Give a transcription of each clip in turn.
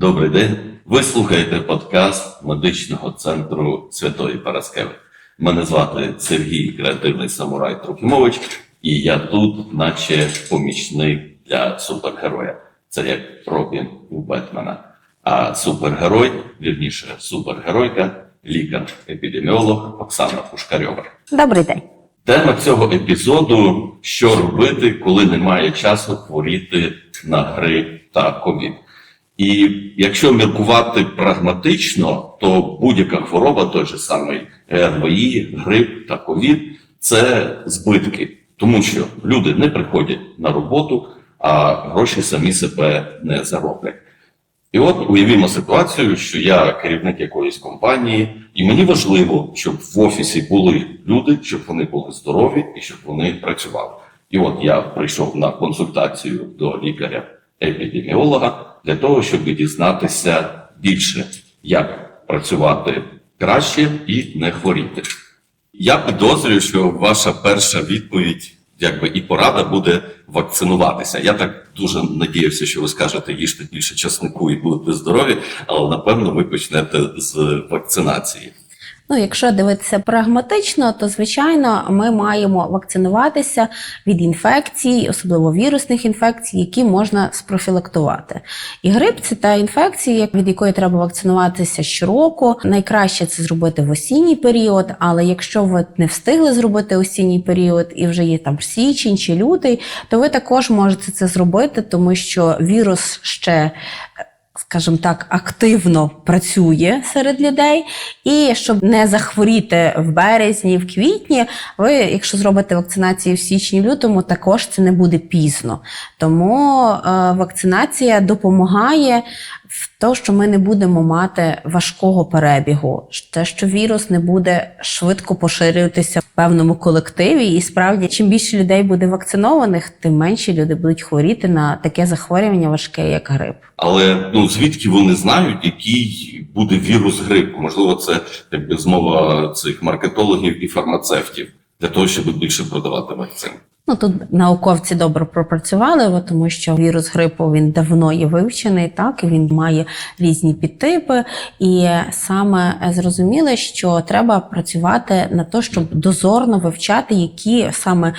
Добрий день. Ви слухаєте подкаст медичного центру Святої Параскеви. Мене звати Сергій Креативний Самурай Трохимович, і я тут, наче помічник для супергероя. Це як Робін у Бетмена. А супергерой, вірніше, супергеройка, лікар-епідеміолог Оксана Пушкарьова. Добрий день. Тема цього епізоду: що робити, коли немає часу хворіти на грип та ковід. І якщо міркувати прагматично, то будь-яка хвороба, той же самий РВІ, грип та ковід, це збитки, тому що люди не приходять на роботу, а гроші самі себе не зароблять. І от уявімо ситуацію, що я керівник якоїсь компанії, і мені важливо, щоб в офісі були люди, щоб вони були здорові і щоб вони працювали. І от я прийшов на консультацію до лікаря-епідеміолога для того, щоб дізнатися більше, як працювати краще і не хворіти. Я підозрюю, що ваша перша відповідь, якби і порада буде вакцинуватися. Я так дуже надіявся, що ви скажете їжте більше часнику і будете здорові, але напевно ви почнете з вакцинації. Ну, якщо дивитися прагматично, то звичайно ми маємо вакцинуватися від інфекцій, особливо вірусних інфекцій, які можна спрофілактувати. І грип це та інфекція, від якої треба вакцинуватися щороку. Найкраще це зробити в осінній період, але якщо ви не встигли зробити осінній період і вже є там січень чи лютий, то ви також можете це зробити, тому що вірус ще скажімо так, активно працює серед людей. І щоб не захворіти в березні, в квітні, ви, якщо зробите вакцинацію в січні, в лютому, також це не буде пізно. Тому е, вакцинація допомагає в те, що ми не будемо мати важкого перебігу, те, що вірус не буде швидко поширюватися в певному колективі. І справді, чим більше людей буде вакцинованих, тим менше люди будуть хворіти на таке захворювання важке, як грип. Але ну звідки вони знають, який буде вірус грипу? Можливо, це якби змова цих маркетологів і фармацевтів для того, щоб більше продавати вакцин. Ну тут науковці добре пропрацювали, тому що вірус грипу він давно є вивчений, так і він має різні підтипи, і саме зрозуміли, що треба працювати на те, щоб дозорно вивчати, які саме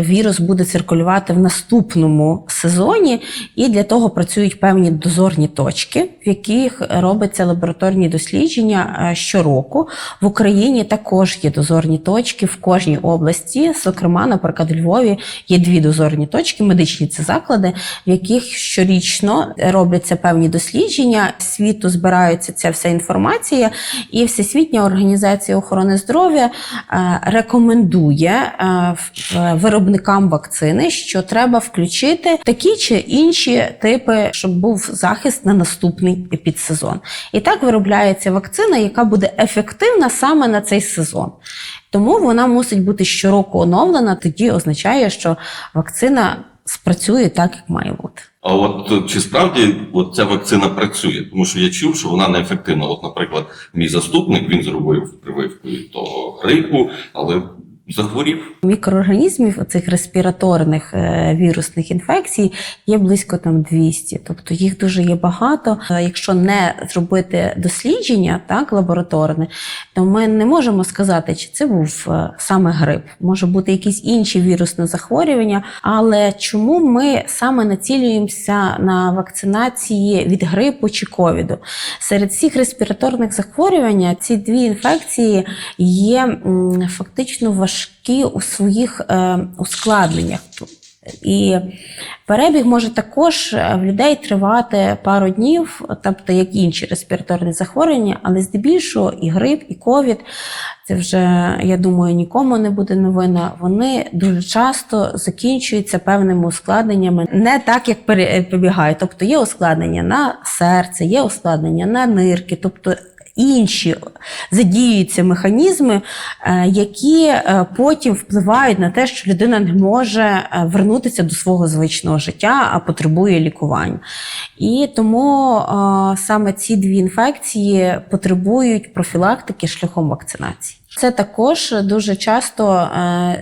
вірус буде циркулювати в наступному сезоні. І для того працюють певні дозорні точки, в яких робиться лабораторні дослідження е, щороку. В Україні також є дозорні точки в кожній області, зокрема, наприклад, у Львові є дві дозорні точки, медичні це заклади, в яких щорічно робляться певні дослідження. Світу збирається ця вся інформація, і Всесвітня організація охорони здоров'я е, рекомендує е, виробникам вакцини, що треба включити такі чи інші типи, щоб був захист на наступний підсезон. І так виробляється вакцина, яка буде ефективна саме на цей сезон. Тому вона мусить бути щороку оновлена, тоді означає, що вакцина спрацює так, як має бути. А от е, чи справді от ця вакцина працює? Тому що я чув, що вона неефективна. От, наприклад, мій заступник він зробив прививку від того грипу, але захворів. Мікроорганізмів цих респіраторних е, вірусних інфекцій є близько там 200, тобто їх дуже є багато. Е, Якщо не зробити дослідження так лабораторне, то ми не можемо сказати, чи це був е, саме грип. Може бути якісь інші вірусні захворювання. Але чому ми саме націлюємося на вакцинації від грипу чи ковіду? Серед всіх респіраторних захворювань ці дві інфекції є фактично важкі у своїх е, ускладненнях. І перебіг може також е, в людей тривати пару днів, тобто як інші респіраторні захворювання, але здебільшого і грип, і ковід, це вже, я думаю, нікому не буде новина. Вони дуже часто закінчуються певними ускладненнями, не так, як перебігають. Тобто є ускладнення на серце, є ускладнення на нирки, тобто інші задіюються механізми, е, які е, потім впливають на те, що людина не може е, вернутися до свого звичного життя, а потребує лікування. І тому саме ці дві інфекції потребують профілактики шляхом вакцинації. Це також дуже часто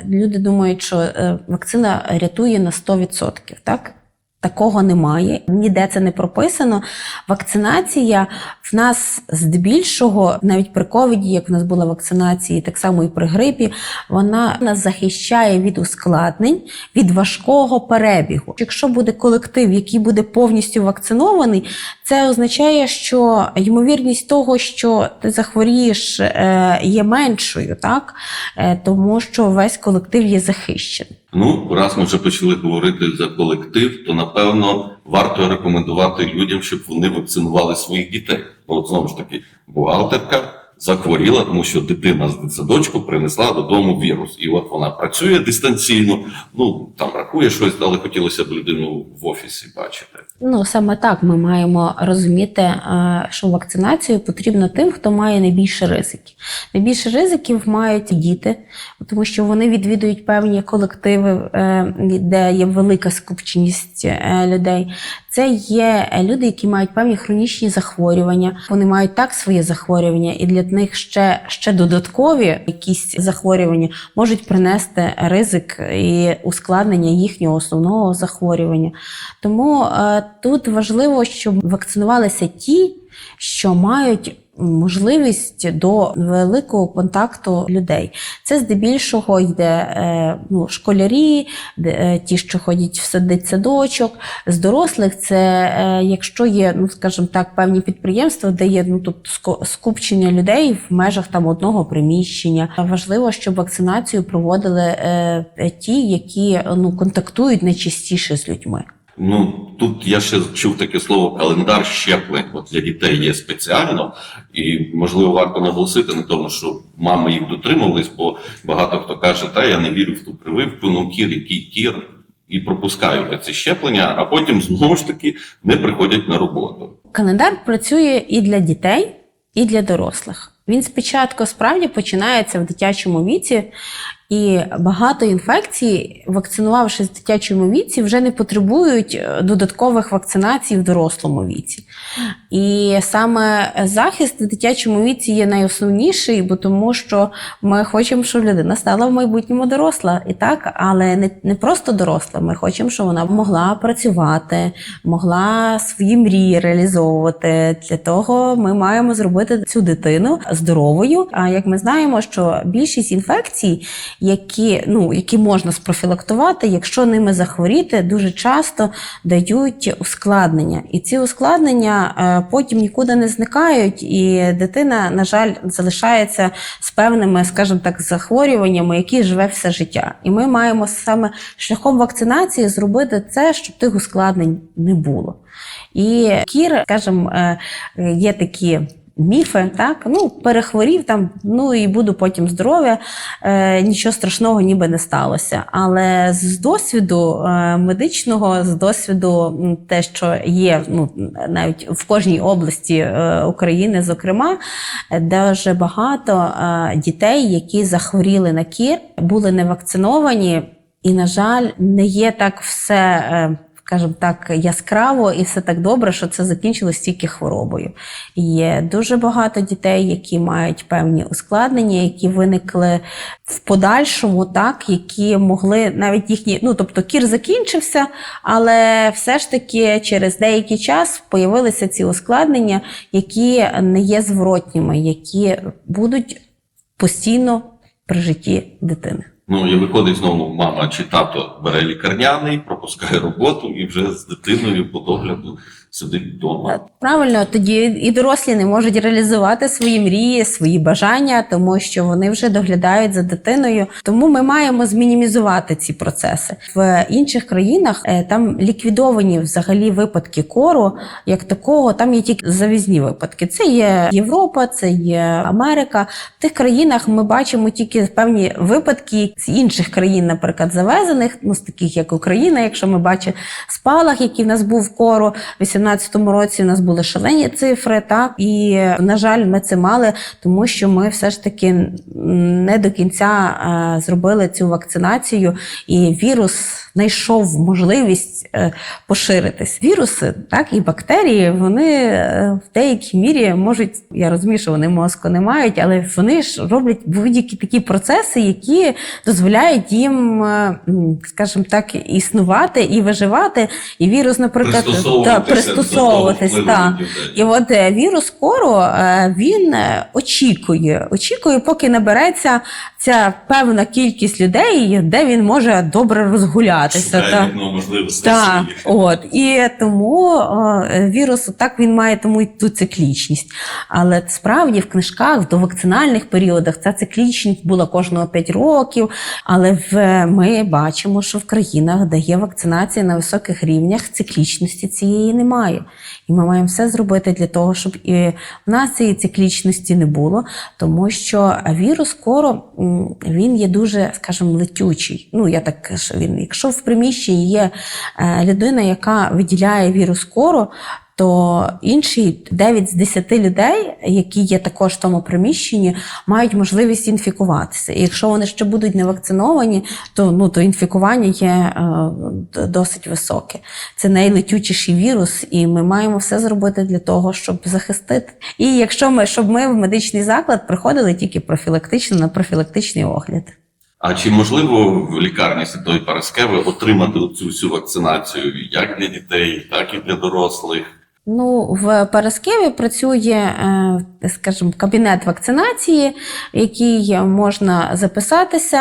люди думають, що вакцина рятує на 100%, так? Такого немає, ніде це не прописано. Вакцинація в нас здебільшого, навіть при ковіді, як в нас була вакцинація, так само і при грипі, вона нас захищає від ускладнень, від важкого перебігу. Якщо буде колектив, який буде повністю вакцинований, це означає, що ймовірність того, що ти захворієш, е, є меншою, так? Е, тому що весь колектив є захищений. Ну, раз ми вже почали говорити за колектив, то напевно варто рекомендувати людям, щоб вони вакцинували своїх дітей. Бо от знову ж таки, бухгалтерка захворіла, тому що дитина з дитсадочку принесла додому вірус. І от вона працює дистанційно, ну там рахує щось, але хотілося б людину в офісі бачити. Ну саме так ми маємо розуміти, е, що вакцинацію потрібно тим, хто має найбільше ризиків. Найбільше ризиків мають діти, тому що вони відвідують певні колективи, е, де є велика скупченість е, людей. Це є люди, які мають певні хронічні захворювання. Вони мають так своє захворювання, і для них ще, ще додаткові якісь захворювання можуть принести ризик і ускладнення їхнього основного захворювання. Тому е, тут важливо, щоб вакцинувалися ті, що мають можливість до великого контакту людей. Це здебільшого йде е, ну, школярі, е, ті, що ходять в садочок. З дорослих це е, якщо є, ну скажімо так, певні підприємства, де є ну ско- скупчення людей в межах там одного приміщення. Важливо, щоб вакцинацію проводили ті, які ну контактують найчастіше з людьми. Ну тут я ще чув таке слово календар щеплень. От для дітей є спеціально, і можливо варто наголосити на тому, що мами їх дотримувались, бо багато хто каже, та я не вірю в ту прививку, ну кір, який кір, і пропускають ці щеплення, а потім знову ж таки не приходять на роботу. Календар працює і для дітей, і для дорослих. Він спочатку справді починається в дитячому віці, і багато інфекцій, вакцинувавшись в дитячому віці, вже не потребують е, додаткових вакцинацій в дорослому віці. І саме захист в дитячому віці є найосновніший, бо тому що ми хочемо, щоб людина стала в майбутньому доросла, і так, але не, не просто доросла. Ми хочемо, щоб вона могла працювати, могла свої мрії реалізовувати. Для того ми маємо зробити цю дитину здоровою. А як ми знаємо, що більшість інфекцій, які, ну, які можна спрофілактувати, якщо ними захворіти, дуже часто дають ускладнення. І ці ускладнення е, потім нікуди не зникають, і дитина, на жаль, залишається з певними, скажімо так, захворюваннями, які живе все життя. І ми маємо саме шляхом вакцинації зробити це, щоб тих ускладнень не було. І кір, скажімо, е, є такі. Міфи, так, ну, перехворів там, ну і буду потім здоров'я, е, нічого страшного ніби не сталося. Але з досвіду е, медичного, з досвіду те, що є ну, навіть в кожній області е, України, зокрема, е, дуже багато е, дітей, які захворіли на кір, були не вакциновані, і, на жаль, не є так все. Е, скажімо так, яскраво і все так добре, що це закінчилось тільки хворобою. Є дуже багато дітей, які мають певні ускладнення, які виникли в подальшому, так, які могли навіть їхні, ну тобто кір закінчився, але все ж таки через деякий час появилися ці ускладнення, які не є зворотніми, які будуть постійно при житті дитини. Ну і виходить знову мама чи тато бере лікарняний, пропускає роботу і вже з дитиною по догляду сидить вдома. Правильно, тоді і дорослі не можуть реалізувати свої мрії, свої бажання, тому що вони вже доглядають за дитиною. Тому ми маємо змінімізувати ці процеси. В інших країнах е, там ліквідовані взагалі випадки кору, як такого, там є тільки завізні випадки. Це є Європа, це є Америка. В тих країнах ми бачимо тільки певні випадки з інших країн, наприклад, завезених, ну з таких як Україна, якщо ми бачимо спалах, який в нас був кору в 2014 році у нас були шалені цифри, так і на жаль, ми це мали, тому що ми все ж таки не до кінця е, зробили цю вакцинацію, і вірус знайшов можливість е, поширитись. Віруси, так і бактерії, вони е, в деякій мірі можуть, я розумію, що вони мозку не мають, але вони ж роблять будь-які такі процеси, які дозволяють їм, скажімо так, існувати і виживати. І вірус, наприклад, Пристосовуватися та, пристосовуватись. та. І от е, вірус коро е, він е, очікує, очікує, поки набереться ця певна кількість людей, де він може добре розгулятися. Та. своїх. от і тому вірус так він має тому й ту циклічність. Але справді в книжках в довакцинальних періодах ця циклічність була кожного 5 років. Але в ми бачимо, що в країнах, де є вакцинація на високих рівнях, циклічності цієї немає. І ми маємо все зробити для того, щоб і в нас цієї циклічності не було, тому що вірус скоро він є дуже, скажімо, летючий. Ну я так кажу, він, якщо в приміщенні є е, людина, яка виділяє вірус коро, то інші 9 з 10 людей, які є також в тому приміщенні, мають можливість інфікуватися. І якщо вони ще будуть не вакциновані, то ну то інфікування є е, досить високе. Це найлетючіший вірус, і ми маємо все зробити для того, щоб захистити. І якщо ми щоб ми в медичний заклад приходили тільки профілактично на профілактичний огляд. А чи можливо в лікарні Святої Параскеви отримати цю всю вакцинацію як для дітей, так і для дорослих? Ну, в Параскеві працює, е, скажімо, кабінет вакцинації, який можна записатися.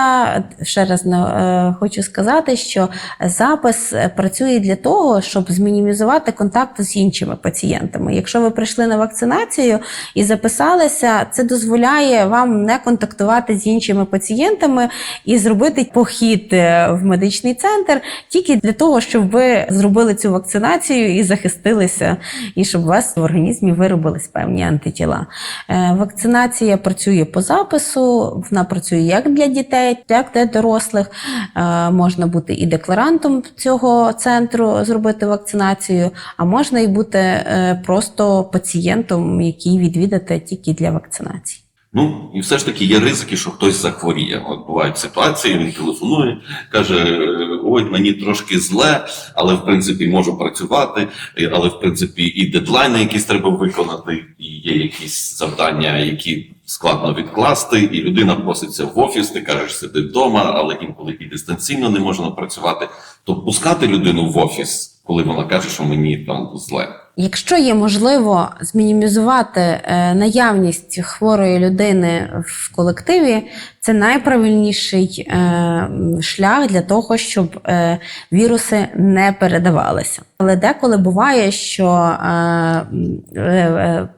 Ще раз е, хочу сказати, що запис працює для того, щоб змінімізувати контакт з іншими пацієнтами. Якщо ви прийшли на вакцинацію і записалися, це дозволяє вам не контактувати з іншими пацієнтами і зробити похід е, в медичний центр тільки для того, щоб ви зробили цю вакцинацію і захистилися і щоб у вас в організмі виробились певні антитіла. Е, Вакцинація працює по запису, вона працює як для дітей, як для дорослих. Е, Можна бути і декларантом цього центру, зробити вакцинацію, а можна і бути е, просто пацієнтом, який відвідати тільки для вакцинації. Ну і все ж таки є ризики, що хтось захворіє. От бувають ситуації, він телефонує, каже: «Е, ой, мені трошки зле, але в принципі можу працювати, але в принципі і дедлайни якісь треба виконати, і є якісь завдання, які складно відкласти, і людина проситься в офіс, ти кажеш, сиди вдома, але інколи і дистанційно не можна працювати. То пускати людину в офіс, коли вона каже, що мені там зле. Якщо є можливо змінімізувати е, наявність хворої людини в колективі, це найправильніший е, шлях для того, щоб е, віруси не передавалися. Але деколи буває, що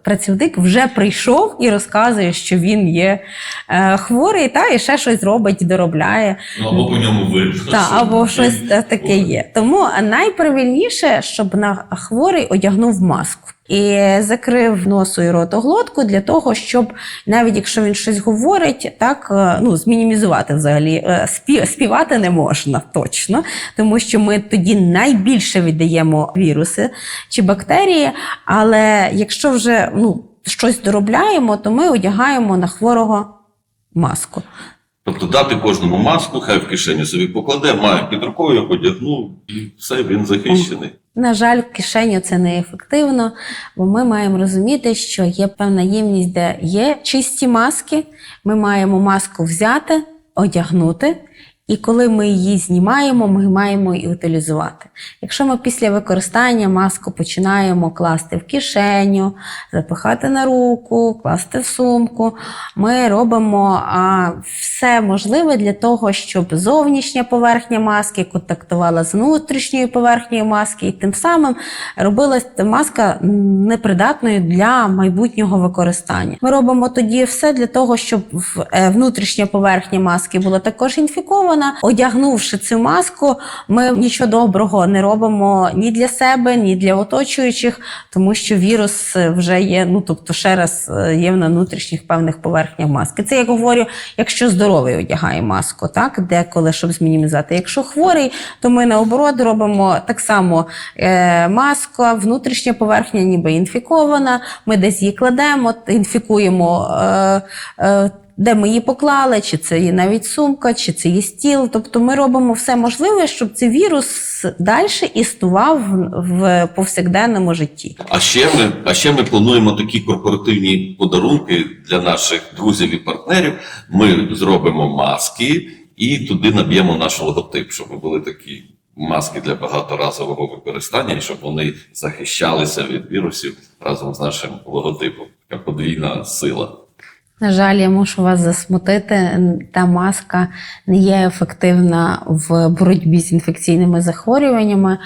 працівник вже прийшов і розказує, що він є хворий, та і ще щось робить, доробляє. Ну або по ньому видно. Що або щось таке є. Тому найправильніше, щоб на хворий одягнув маску. І закрив носу і ротоглотку для того, щоб навіть якщо він щось говорить, так е, ну змінімізувати взагалі Е, співати не можна точно, тому що ми тоді найбільше віддаємо віруси чи бактерії. Але якщо вже ну щось доробляємо, то ми одягаємо на хворого маску. Тобто дати кожному маску, хай в кишеню собі покладе, має під рукою, одягнув, і все, він захищений. На жаль, в кишеню це неефективно, бо ми маємо розуміти, що є певна ємність, де є чисті маски. Ми маємо маску взяти, одягнути, і коли ми її знімаємо, ми маємо її утилізувати. Якщо ми після використання маску починаємо класти в кишеню, запихати на руку, класти в сумку, ми робимо а, все можливе для того, щоб зовнішня поверхня маски контактувала з внутрішньою поверхнею маски, і тим самим робилась маска непридатною для майбутнього використання. Ми робимо тоді все для того, щоб е, внутрішня поверхня маски була також інфікована. Інфікована. Одягнувши цю маску, ми нічого доброго не робимо ні для себе, ні для оточуючих, тому що вірус вже є. Ну тобто, ще раз е, є на внутрішніх певних поверхнях маски. Це я говорю, якщо здоровий одягає маску, так деколи щоб змінімізувати. Якщо хворий, то ми наоборот робимо так само е, маска, внутрішня поверхня, ніби інфікована. Ми десь її кладемо, інфікуємо. Е, е, де ми її поклали, чи це є навіть сумка, чи це є стіл. Тобто ми робимо все можливе, щоб цей вірус далі існував в- повсякденному житті. А ще ми, а ще ми плануємо такі корпоративні подарунки для наших друзів і партнерів. Ми зробимо маски і туди наб'ємо наш логотип, щоб були такі маски для багаторазового використання, і щоб вони захищалися від вірусів разом з нашим логотипом. Така подвійна сила. На жаль, я мушу вас засмутити. Та маска не є ефективна в боротьбі з інфекційними захворюваннями,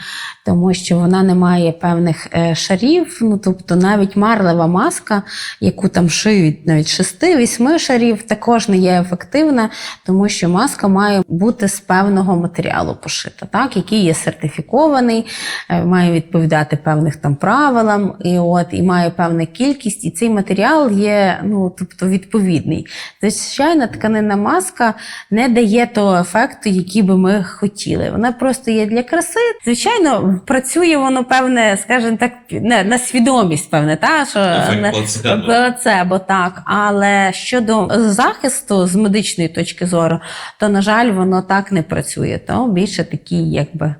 тому що вона не має певних е, шарів. Ну тобто, навіть марлева маска, яку там шиють навіть 6-8 шарів, також не є ефективна, тому що маска має бути з певного матеріалу пошита, так, який є сертифікований, е, має відповідати певних там правилам, і от і має певну кількість, і цей матеріал є, ну тобто відповідний. Звичайна тканинна маска не дає того ефекту, який би ми хотіли. Вона просто є для краси. Звичайно, працює воно певне, скажімо так, на, на свідомість, певне, та що на- плацебо. плацебо, так. Але щодо захисту з медичної точки зору, то на жаль, воно так не працює. То більше такий, якби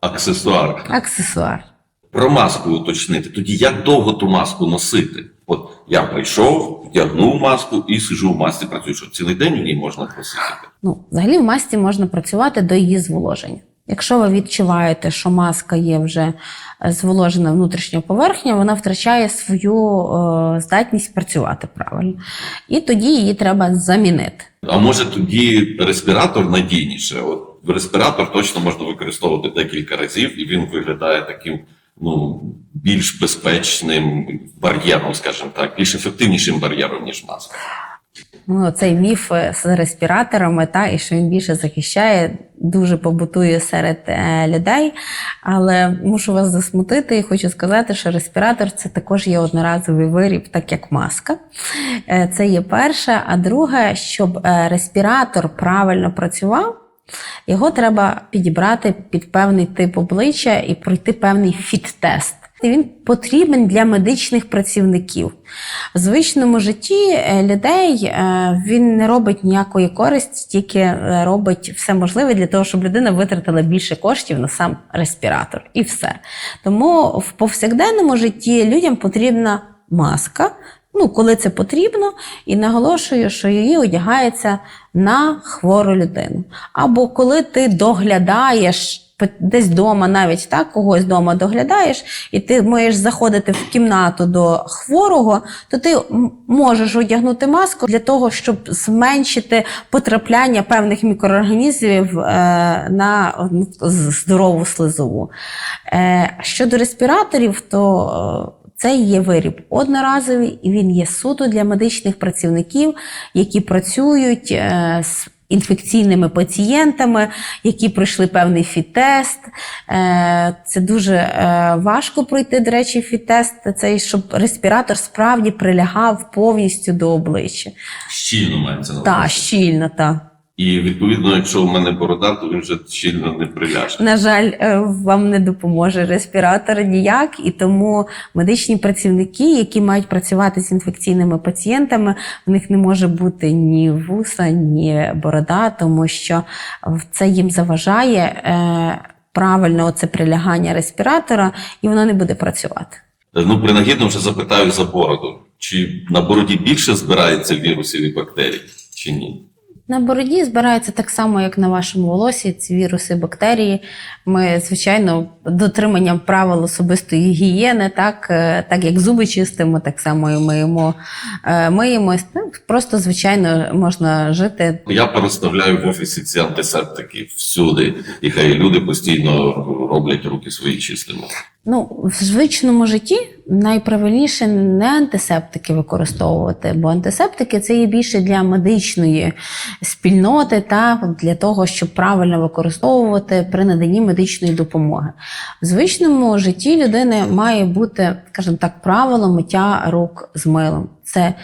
Аксесуар. аксесуар. Про маску уточнити. Тоді як довго ту маску носити? От я прийшов, вдягнув маску і сижу в масці, працюю, що цілий день у ній можна просидіти. Ну, взагалі в масці можна працювати до її зволоження. Якщо ви відчуваєте, що маска є вже е, зволожена внутрішня поверхня, вона втрачає свою е, здатність працювати правильно. І тоді її треба замінити. А може тоді респіратор надійніше? От респіратор точно можна використовувати декілька разів, і він виглядає таким ну, більш безпечним бар'єром, скажімо так, більш ефективнішим бар'єром, ніж маска. Ну, цей міф е, з респіраторами, та, і що він більше захищає, дуже побутує серед е, людей. Але мушу вас засмутити і хочу сказати, що респіратор це також є одноразовий виріб, так як маска. Е, Це є перше. А друге, щоб е, респіратор правильно працював. Його треба підібрати під певний тип обличчя і пройти певний фіт-тест. І Він потрібен для медичних працівників. В звичному житті е, людей е, він не робить ніякої користі, тільки е, робить все можливе для того, щоб людина витратила більше коштів на сам респіратор. І все. Тому в повсякденному житті людям потрібна маска. Ну, коли це потрібно, і наголошую, що її одягається на хвору людину. Або коли ти доглядаєш десь вдома, навіть так, когось вдома доглядаєш, і ти можеш заходити в кімнату до хворого, то ти можеш одягнути маску для того, щоб зменшити потрапляння певних мікроорганізмів е, на здорову слизову. Е, щодо респіраторів, то е, це є виріб одноразовий, і він є суто для медичних працівників, які працюють з інфекційними пацієнтами, які пройшли певний фіт-тест. Е, Це дуже е, важко пройти, до речі, фіт-тест, це щоб респіратор справді прилягав повністю до обличчя. Щільно мається на Та, увазі. щільно, так. І відповідно, якщо у мене борода, то він вже щільно не приляже. На жаль, е, вам не допоможе респіратор ніяк, і тому медичні працівники, які мають працювати з інфекційними пацієнтами, в них не може бути ні вуса, ні борода, тому що це їм заважає е, правильно оце прилягання респіратора, і воно не буде працювати. Ну, принагідно вже запитаю за бороду. Чи на бороді більше збирається вірусів і бактерій, чи ні? На бороді збираються так само, як на вашому волосі, ці віруси, бактерії. Ми, звичайно, дотриманням правил особистої гігієни, так, е, так як зуби чистимо, так само і миємо, е, миємось. Ну, Просто, звичайно, можна жити Я переставляю в офісі ці антисептики всюди, і хай люди постійно роблять руки свої чистими. Ну, в звичному житті найправильніше не антисептики використовувати, бо антисептики це є більше для медичної спільноти та для того, щоб правильно використовувати при наданні медичної допомоги. В звичному житті людини має бути, скажімо так, правило миття рук з милом. Це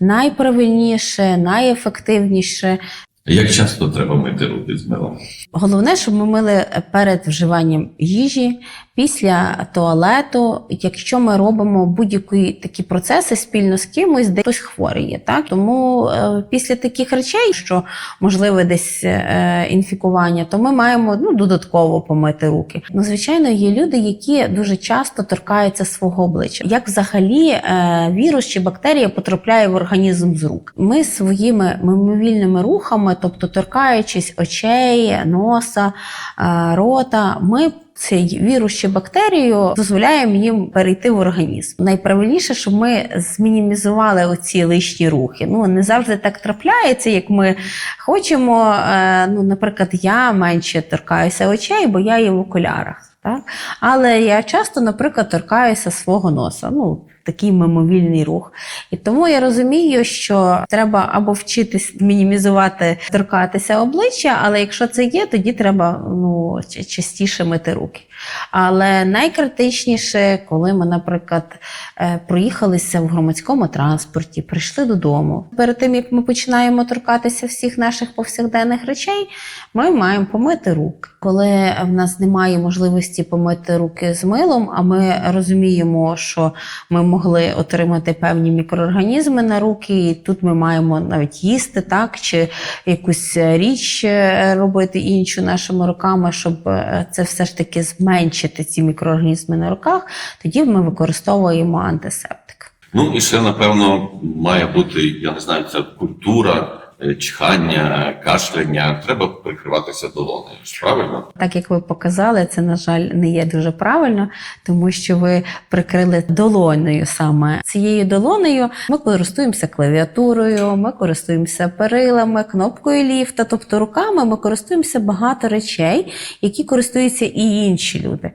найправильніше, найефективніше. Як часто треба мити руки з милом? Головне, щоб ми мили перед вживанням їжі, після туалету, якщо ми робимо будь-які такі процеси спільно з кимось, де хтось хворий є. Так? Тому е, після таких речей, що можливе десь е, інфікування, то ми маємо ну, додатково помити руки. Ну, звичайно, є люди, які дуже часто торкаються свого обличчя. Як взагалі е, вірус чи бактерія потрапляє в організм з рук? Ми своїми мимовільними рухами, тобто торкаючись очей, носа, е, рота, ми цей вірус чи бактерію дозволяємо їм перейти в організм. Найправильніше, щоб ми змінімізували оці лишні рухи. Ну не завжди так трапляється, як ми хочемо. Е, Ну, наприклад, я менше торкаюся очей, бо я є в окулярах. Так? Але я часто, наприклад, торкаюся свого носа. Ну, такий мимовільний рух. І тому я розумію, що треба або вчитись мінімізувати, торкатися обличчя, але якщо це є, тоді треба ну, частіше мити руки. Але найкритичніше, коли ми, наприклад, е, проїхалися в громадському транспорті, прийшли додому. Перед тим як ми починаємо торкатися всіх наших повсякденних речей, ми маємо помити руки. Коли в нас немає можливості помити руки з милом, а ми розуміємо, що ми могли отримати певні мікроорганізми на руки, і тут ми маємо навіть їсти, так чи якусь річ е, робити іншу нашими руками, щоб е, це все ж таки зменшити ці мікроорганізми на руках, тоді ми використовуємо антисептик. Ну і ще напевно має бути, я не знаю, ця культура чхання, кашляння. Треба прикриватися долонею. Правильно? Так як ви показали, це на жаль не є дуже правильно, тому що ви прикрили долонею саме цією долонею. Ми користуємося клавіатурою, ми користуємося перилами, кнопкою ліфта, тобто руками ми користуємося багато речей, які користуються і інші люди.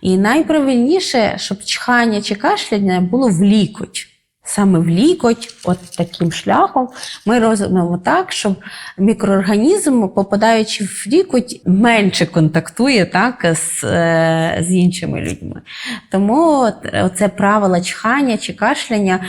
І найправильніше, щоб чхання чи кашляння було в лікоть. Саме в лікоть, от таким шляхом, ми робимо так, щоб мікроорганізм, попадаючи в лікоть, менше контактує так, з, е, з іншими людьми. Тому це правило чхання чи кашляння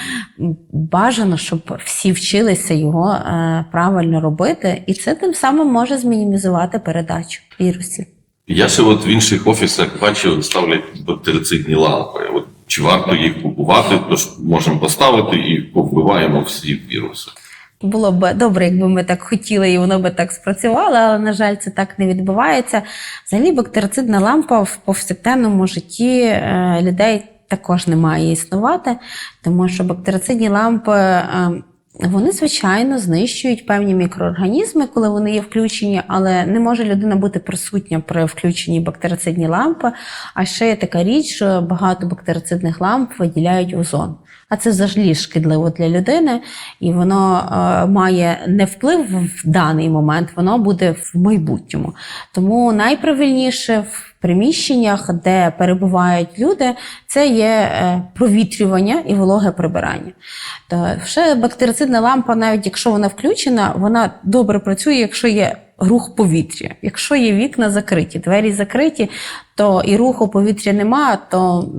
бажано, щоб всі вчилися його е, правильно робити, і це тим самим може змінімізувати передачу вірусів. Я ще от в інших офісах бачу, ставлять бактерицидні лампи. От чи варто їх купувати, тож можемо поставити і повбиваємо всі віруси. Було б добре, якби ми так хотіли, і воно би так спрацювало, але, на жаль, це так не відбувається. Взагалі, бактерицидна лампа в повсякденному житті е, людей також не має існувати, тому що бактерицидні лампи. е, Вони, звичайно, знищують певні мікроорганізми, коли вони є включені, але не може людина бути присутня при включенні бактерицидні лампи. А ще є така річ, що багато бактерицидних ламп виділяють озон. А це взагалі шкідливо для людини, і воно е, має не вплив в даний момент, воно буде в майбутньому. Тому найправильніше в приміщеннях, де перебувають люди, це є е, провітрювання і вологе прибирання. То ще бактерицидна лампа, навіть якщо вона включена, вона добре працює, якщо є рух повітря. Якщо є вікна закриті, двері закриті, то і руху повітря нема, то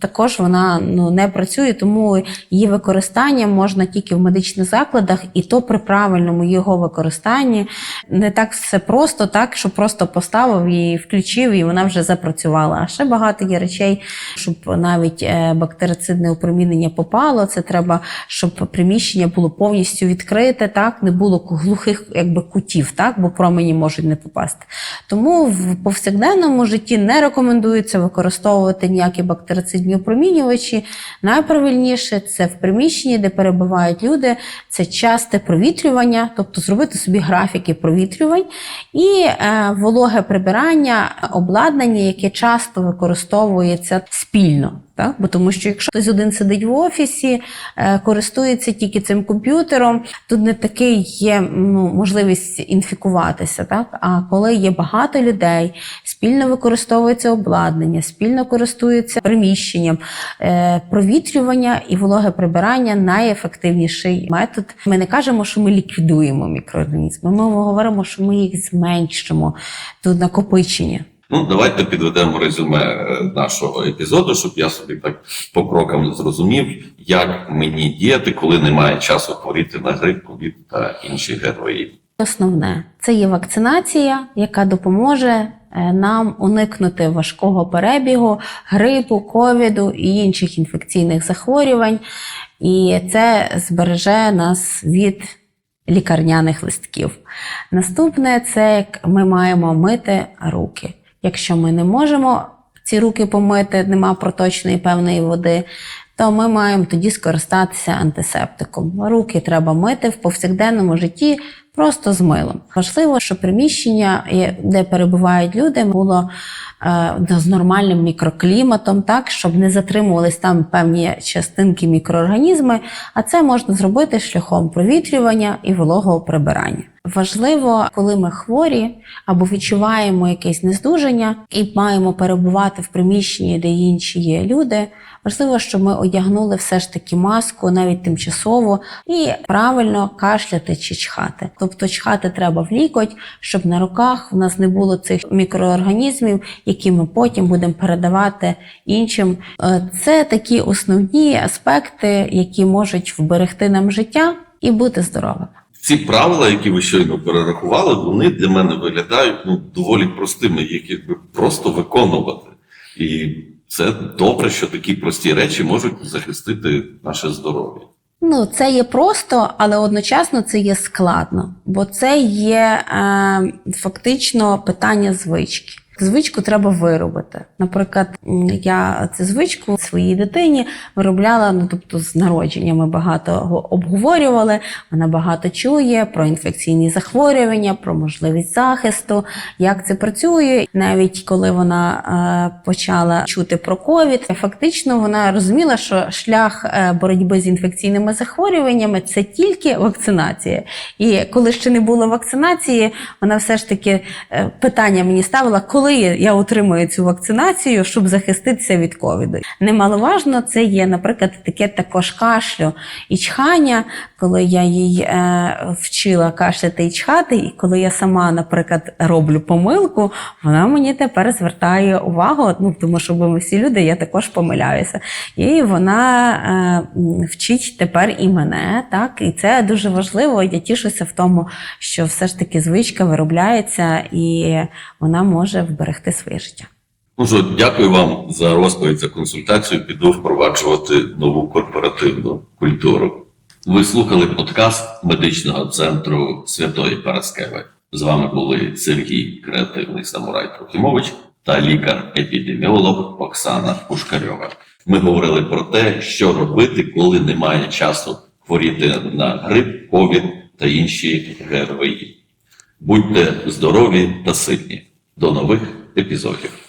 також вона ну, не працює, тому її використання можна тільки в медичних закладах, і то при правильному його використанні не так все просто, так що просто поставив і включив, і вона вже запрацювала. А ще багато є речей, щоб навіть е, бактерицидне опромінення попало. Це треба, щоб приміщення було повністю відкрите, так не було глухих якби кутів, так бо промені можуть не попасти. Тому в повсякденному житті не рекомендується використовувати ніякі бактерицидні опромінювачі. Найправильніше це в приміщенні, де перебувають люди, це часте провітрювання, тобто зробити собі графіки провітрювань і е, вологе прибирання обладнання, яке часто використовується спільно. Так? Бо тому що якщо хтось один сидить в офісі, е, користується тільки цим комп'ютером, тут не такий є ну, можливість інфікуватися. Так? А коли є багато людей, спільно використовується обладнання, спільно користуються приміщенням, е, провітрювання і вологе прибирання найефективніший метод. Ми не кажемо, що ми ліквідуємо мікроорганізми. Ми говоримо, що ми їх зменшимо тут накопичення. Ну, давайте підведемо резюме е, нашого епізоду, щоб я собі так по крокам зрозумів, як мені діяти, коли немає часу хворіти на грип, ковід та інші ГРВІ. Основне це є вакцинація, яка допоможе е, нам уникнути важкого перебігу, грипу, ковіду і інших інфекційних захворювань. І це збереже нас від лікарняних листків. Наступне це як ми маємо мити руки. Якщо ми не можемо ці руки помити, нема проточної певної води, то ми маємо тоді скористатися антисептиком. Руки треба мити в повсякденному житті просто з милом. Важливо, щоб приміщення, де перебувають люди, було е, з нормальним мікрокліматом, так щоб не затримувались там певні частинки мікроорганізми. А це можна зробити шляхом провітрювання і вологого прибирання. Важливо, коли ми хворі або відчуваємо якесь нездужання і маємо перебувати в приміщенні, де інші є люди. Важливо, щоб ми одягнули все ж таки маску, навіть тимчасово, і правильно кашляти чи чхати. Тобто чхати треба в лікоть, щоб на руках в нас не було цих мікроорганізмів, які ми потім будемо передавати іншим. Е, Це такі основні аспекти, які можуть вберегти нам життя і бути здоровим. Ці правила, які ви щойно перерахували, вони для мене виглядають ну, доволі простими, їх якби просто виконувати. І це добре, що такі прості речі можуть захистити наше здоров'я. Ну, це є просто, але одночасно це є складно, бо це є е, фактично питання звички. Звичку треба виробити. Наприклад, я цю звичку своїй дитині виробляла, ну тобто з народження ми багато обговорювали. Вона багато чує про інфекційні захворювання, про можливість захисту, як це працює. Навіть коли вона е, почала чути про ковід, фактично вона розуміла, що шлях е, боротьби з інфекційними захворюваннями це тільки вакцинація. І коли ще не було вакцинації, вона все ж таки е, питання мені ставила, коли я отримую цю вакцинацію, щоб захиститися від ковіду. Немаловажно, це є, наприклад, таке також кашлю і чхання, коли я їй е, вчила кашляти і чхати, і коли я сама, наприклад, роблю помилку, вона мені тепер звертає увагу, ну тому що ми всі люди, я також помиляюся. І вона е, вчить тепер і мене, так і це дуже важливо. Я тішуся в тому, що все ж таки звичка виробляється і вона може вберегти своє життя. Ну дякую вам за розповідь, за консультацію. Піду впроваджувати нову корпоративну культуру. Ви слухали подкаст медичного центру Святої Параскеви. З вами були Сергій Креативний Самурай Трохімович та лікар-епідеміолог Оксана Пушкарьова. Ми говорили про те, що робити, коли немає часу хворіти на грип, ковід та інші ГРВІ. Будьте здорові та сильні. До нових епізодів.